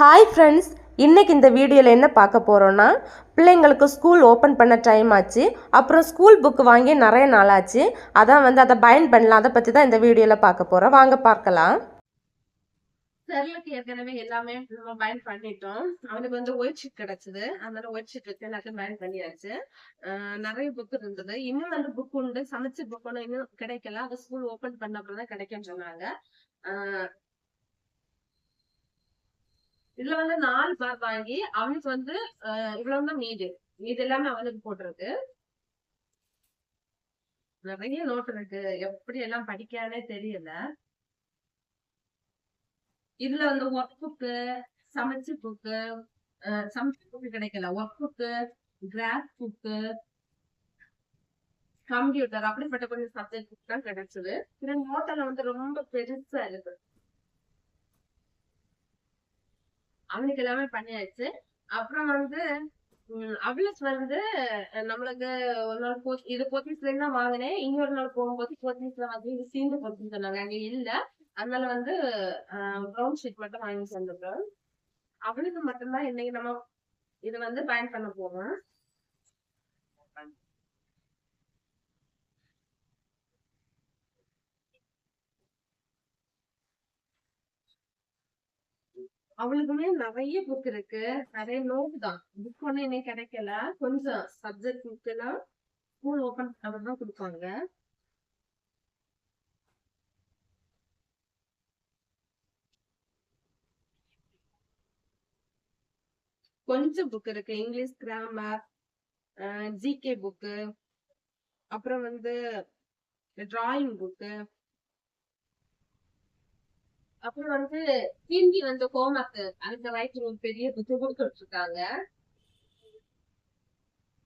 Hi friends இன்றைக்கி இந்த வீடியோவில் என்ன பார்க்க போகிறோன்னா பிள்ளைங்களுக்கு ஸ்கூல் ஓப்பன் பண்ண டைம் ஆச்சு. அப்புறம் ஸ்கூல் புக் வாங்கி நிறைய நாள் ஆச்சு. அதான் வந்து அதை பயன் பண்ணலாம். அதை பற்றி தான் இந்த வீடியோவில் பார்க்க போகிறோம் வாங்க பார்க்கலாம். செர்லுக்கு ஏற்கனவே எல்லாமே நம்ம பயன் பண்ணிட்டோம். அவனுக்கு வந்து ஒயிட் ஷீட் கிடைச்சது. அதனால ஒயிட் ஷீட் வச்சு எல்லாத்தையும் பயன் பண்ணியாச்சு. நிறைய புக் இருந்தது. இன்னும் வந்து புக் உண்டு. சமைச்ச புக் ஒன்றும் இன்னும் கிடைக்கல. அது ஸ்கூல் ஓப்பன் பண்ண அப்புறம் தான் கிடைக்கும்னு சொன்னாங்க. இதுல வந்து நாலு பார் வாங்கி அவனுக்கு வந்து ஆஹ் இவ்வளவு தான் மீது. மீது எல்லாமே அவனுக்கு போட்டிருக்கு. நிறைய நோட் இருக்கு. எப்படி எல்லாம் படிக்கானே தெரியல. இதுல வந்து ஒர்க் புக்கு சமைச்சு புக்கு சமைச்சு புக்கு கிடைக்கல. Work book graph book computer அப்படிப்பட்ட கொஞ்சம் சப்ஜெக்ட் புக் தான் கிடைச்சது. இந்த நோட்டெல்லாம் வந்து ரொம்ப பெருசா இருக்கு. அவனுக்கு எல்லாமே பண்ணியாச்சு. அப்புறம் வந்து அவ்ளஸ் வந்து நம்மளுக்கு ஒரு நாள் போ இது போத்தீஸ்ல இருந்தா வாங்கினேன். இன்னொரு நாள் போகும்போது போத்தீஸ்ல வந்து இது சீந்து போத்துன்னு சொன்னாங்க. அங்க இல்ல. அதனால வந்து ப்ரௌன் ஷீட் மட்டும் வாங்கி தந்துட்டோம். அவளுக்கு மட்டும்தான் இன்னைக்கு நம்ம இது வந்து பயன் பண்ண போவோம் அவளுக்குமே நிறைய புக் இருக்கு. நிறைய நோட் தான். புக் ஒன்னும் இன்னைக்கு கிடைக்கல. கொஞ்சம் சப்ஜெக்ட் புக் எல்லாம் ஸ்கூல் ஓபன் பண்ண தான் கொடுப்பாங்க. கொஞ்சம் புக் இருக்கு. இங்கிலீஷ் கிராமர் ஜிகே புக்கு அப்புறம் வந்து டிராயிங் புக்கு அப்புறம் வந்து ஹிந்தி வந்து கோமாக்கு அந்த ரைட்டிங் ஒரு பெரிய புத்தி கொடுத்துட்டு இருக்காங்க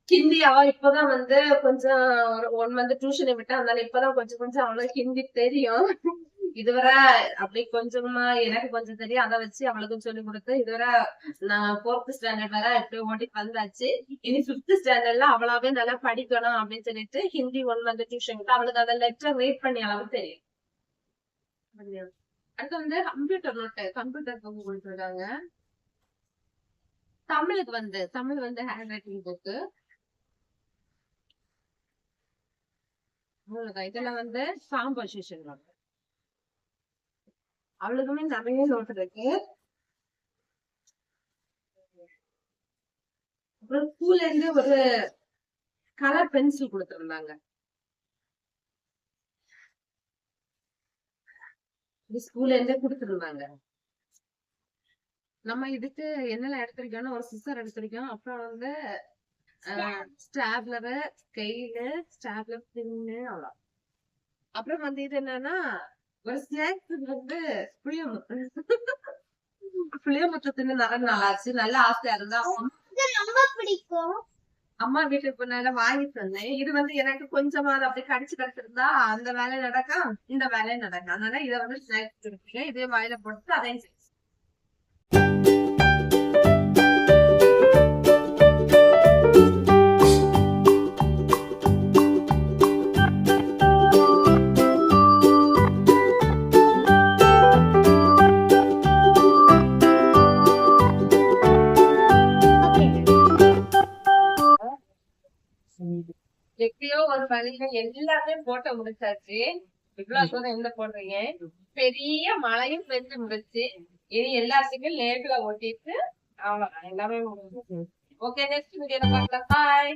ஹிந்தி அவ இப்பதான் வந்து கொஞ்சம் ஒரு ஒன் மந்த் டியூஷனை விட்டா அதனால இப்பதான் கொஞ்சம் கொஞ்சம் அவளுக்கு ஹிந்தி தெரியும். இதுவரை அப்படி கொஞ்சமா எனக்கு கொஞ்சம் தெரியும். அதை வச்சு அவளுக்கும் சொல்லி கொடுத்து இதுவரை நான் ஃபோர்த் ஸ்டாண்டர்ட் வரை எப்படி ஓட்டி வந்தாச்சு. இனி பிப்த் ஸ்டாண்டர்ட்ல அவளாவே நல்லா படிக்கணும் அப்படின்னு சொல்லிட்டு ஹிந்தி ஒன் மந்த் டியூஷன் விட்டு அவளுக்கு அதை லெட்டர் ரீட் பண்ணி அளவு தெரியும். அடுத்து வந்து கம்ப்யூட்டர் நோட்டு கம்ப்யூட்டர் புக் கொடுத்துருக்காங்க தமிழுக்கு வந்து தமிழ் வந்து ஹேண்ட் ரைட்டிங் புக்கு அவ்வளவுதான். இதெல்லாம் வந்து காம்போசிஷன் நோட்டு அவளுக்குமே நிறைய நோட் இருக்கு. அப்புறம் ஸ்கூல்ல இருந்து ஒரு கலர் பென்சில் கொடுத்துருந்தாங்க. ஸ்கூல்ல இருந்தே கொடுத்துருந்தாங்க. நம்ம இதுக்கு என்னெல்லாம் எடுத்திருக்கோம்னா ஒரு சிஸ்டர் எடுத்திருக்கோம். அப்புறம் வந்து ஸ்டாப்லரு ஸ்கெயிலு ஸ்டாப்லர் பின்னு அவ்வளோ அப்புறம் வந்து இது என்னன்னா ஒரு ஸ்நாக்ஸ் வந்து புளியமுத்து புளியமுத்து தின்னு நிறைய நல்லாச்சு நல்லா ஆசையா இருந்தா ரொம்ப பிடிக்கும். அம்மா வீட்டுக்கு போனால வாங்கி தந்தேன் இது வந்து எனக்கு கொஞ்சமாவது அப்படி கடிச்சு கடிச்சிருந்தா அந்த வேலை நடக்கும் இந்த வேலையும் நடக்கும். அதனால இதை வந்து ஸ்நாக்ஸ் இதே வாயில போட்டு அதையும் செஞ்சு எப்படியோ ஒரு பள்ளிகள் எல்லாமே போட்டு முடிச்சாச்சு. இவ்வளவு தூரம் எந்த போடுறீங்க? பெரிய மழையும் பெஞ்சு முடிச்சு. இனி எல்லாத்துக்கும் லேபிள ஒட்டிட்டு அவ்வளவுதான். எல்லாமே முடிஞ்சு ஓகே நெக்ஸ்ட் வீடியோல பார்க்கலாம். பாய்